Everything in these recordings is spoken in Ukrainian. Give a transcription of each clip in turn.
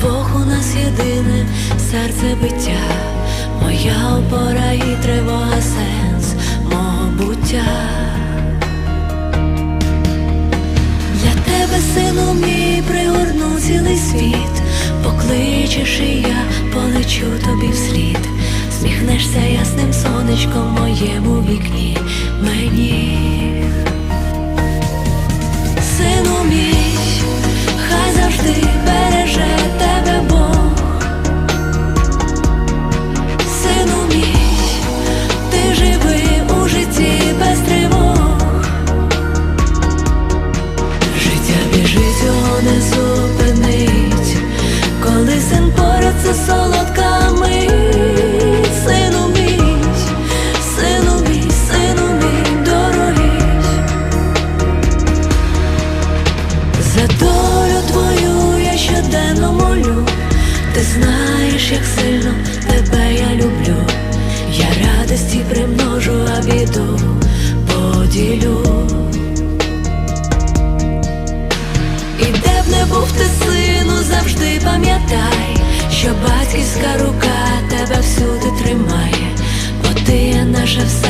двох у нас єдине серце биття, моя опора і тривога, сенс мого буття. Для тебе, сину мій, пригорну цілий світ, покличеш і я полечу тобі вслід, сміхнешся ясним сонечком моєму вікні мені. Син поряд це солодка мить. Сину мій, сину мій, сину мій дорогий. За долю твою я щоденно молю, ти знаєш, як сильно тебе я люблю. Я радості примножу, а біду поділю. І де б не був ти сину, завжди пам'ятай, що батьківська рука тебе всюди тримає, бо ти є наше все,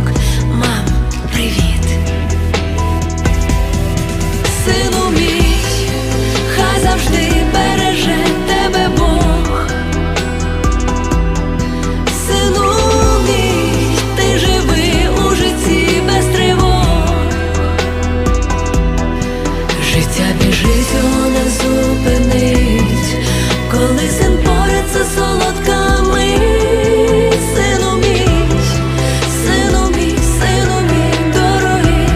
коли син бореться солодка мить, сину мій, сину мій, сину мій дорогий,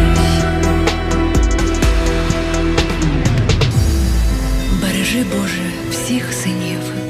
бережи Боже всіх синів.